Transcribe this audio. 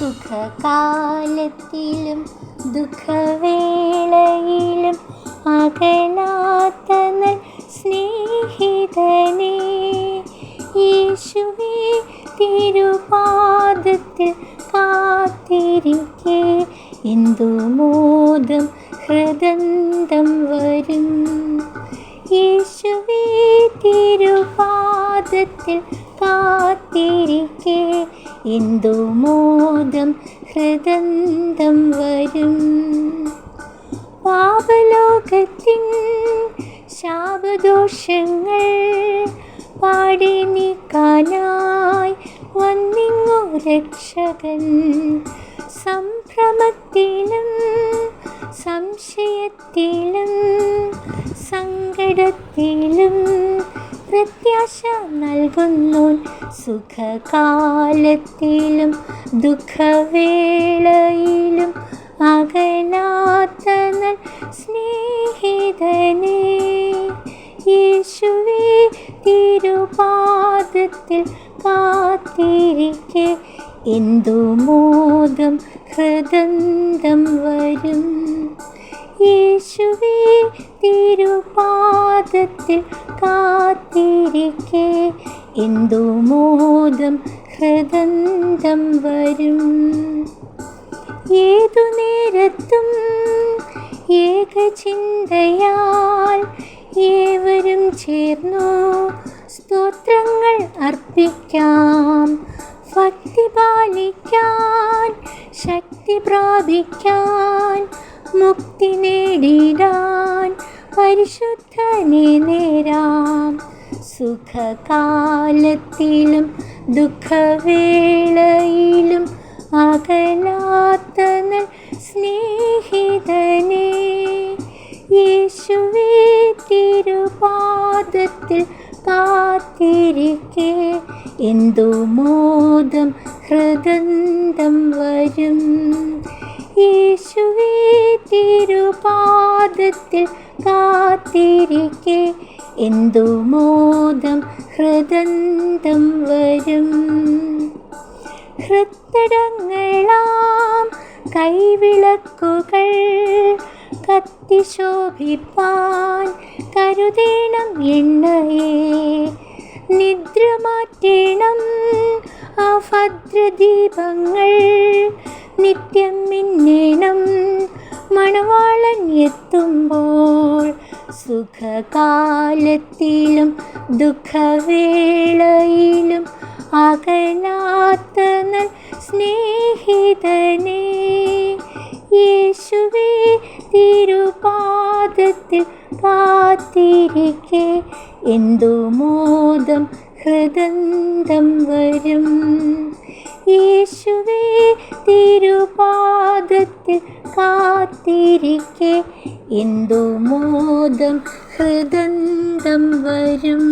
സുഖകാലത്തിലും ദുഃഖവേളയിലും അകലാത്ത സ്നേഹിതനേ. യേശുവേ തിരുപാദത്തിൽ കാത്തിരിക്കേ. എന്തു മോദം ഹൃദന്തം വരും. യേശുവേ തിരുപാദത്തിൽ കാത്തിരിക്കേ. എന്തു മോദം ഹൃദന്തം വരും. പാപലോകത്തിൻ ശാപദോഷങ്ങൾ പാടി നീക്കാനായി വന്നിങ്ങു രക്ഷകൻ. സംഭ്രമത്തിലും സംശയത്തിലും സങ്കടത്തിലും പ്രത്യാശ നൽകുന്നോൻ സുഖകാലത്തിലും ദുഃഖവേളയിലും അകലാത്ത സ്നേഹിതനേ. യേശുവേ തിരുപാദത്തിൽ കാത്തിരിക്കെ എന്തു മോദം ഹൃദന്തം വരും. യേശുവേ തിരുപാദത്തിൽ കാത്തിരിക്കെ. എന്തോ മോദം ഹൃദന്തം വരും. ഏതു നേരത്തും ഏകചിന്തയാൽ ഏവരും ചേർന്നു സ്തോത്രങ്ങൾ അർപ്പിക്കാം. ഭക്തി പാലിക്കാൻ ശക്തി പ്രാപിക്കാൻ മുക്തി നേടിടാൻ പരിശുദ്ധനെ നേരാം. സുഖകാലത്തിലും ദുഃഖവേളയിലും അകലാത്ത സ്നേഹിതനെ. യേശുവേ തിരുപാദത്തിൽ കാത്തിരിക്കെ. എന്തു മോദം ഹൃദന്തം വരും. യേശുവേ തിരുപാദത്തിൽ കാത്തിരിക്കെ. എന്തു മോദം ഹൃദന്തം വരും. ഹൃത്തടങ്ങളാം കൈവിളക്കുകൾ കത്തിശോഭിപ്പാൻ കരുതേണം എണ്ണയെ. നിദ്ര മാറ്റേണം അഭദ്രദീപങ്ങൾ നിത്യം മിന്നേണം. എത്തുമ്പോൾ സുഖകാലത്തിലും ദുഃഖവേളയിലും അകലാത്ത നൽ സ്നേഹിതനേ യേശുവേ തിരുപാദത്തിൽ കാത്തിരിക്കെ. എന്തു മോദം ഹൃദന്തം വരും? യേശുവേ തിരുപാദത്തിൽ കാത്തിരിക്കെ. എന്തു മോദം ഹൃദന്തം വരും?